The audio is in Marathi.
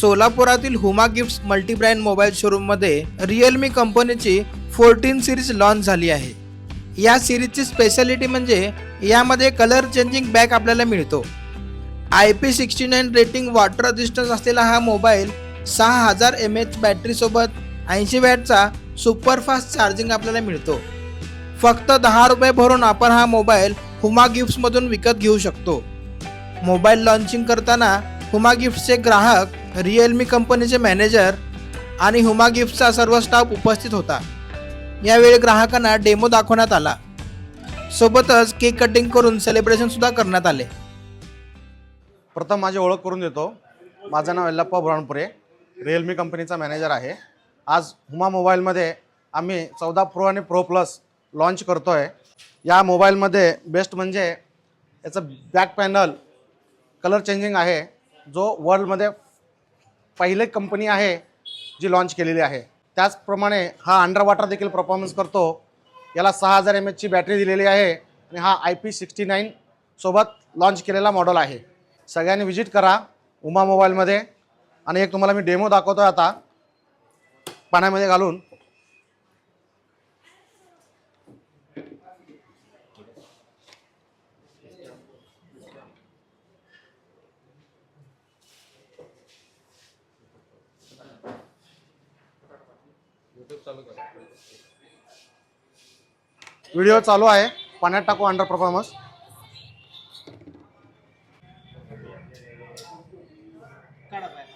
सोलापुरातील हुमा गिफ्ट्स मल्टीब्रँड मोबाईल शोरूममध्ये रिअलमी कंपनीची फोर्टीन सिरीज लॉन्च झाली आहे. या सिरीजची स्पेशालिटी म्हणजे यामध्ये कलर चेंजिंग बॅग आपल्याला मिळतो. I P sixty nine rating water resistance असलेला हा मोबाईल सहा हजार एम एच बॅटरीसोबत ऐंशी वॅटचा सुपरफास्ट चार्जिंग आपल्याला मिळतो. फक्त दहा रुपये भरून आपण हा मोबाईल हुमा गिफ्ट्समधून विकत घेऊ शकतो. मोबाईल लॉन्चिंग करताना हुमा गिफ्ट्सचे ग्राहक रिअलमी कंपनीचे मॅनेजर आणि हुमा गिफ्टचा सर्व स्टाफ उपस्थित होता. यावेळी ग्राहकांना डेमो दाखवण्यात आला. सोबतच केक कटिंग करून सेलिब्रेशन सुद्धा करण्यात आले. प्रथम माझी ओळख करून देतो. माझं नाव यल्लप्पा बुराणपुरे. रिअलमी कंपनीचा मॅनेजर आहे. आज हुमा मोबाईलमध्ये आम्ही चौदा प्रो आणि प्रो प्लस लॉन्च करतो आहे या मोबाईलमध्ये बेस्ट म्हणजे याचं बॅक पॅनल कलर चेंजिंग आहे. जो वर्ल्डमध्ये पहिले कंपनी आहे जी लॉन्च केलेली आहे. त्याचप्रमाणे हा अंडर वॉटर देखील परफॉर्मन्स करतो. याला सहा हजार एम एचची बॅटरी दिलेली आहे आणि हा आय पी सिक्स्टी नाईन सोबत लॉन्च केलेला मॉडेल आहे. सगळ्यांनी व्हिजिट करा उमा मोबाईलमध्ये आणि एक तुम्हाला मी डेमो दाखवतो आहे आता. पाण्यामध्ये घालून. व्हिडिओ चालू आहे. पाण्यात टाकू under performance Derby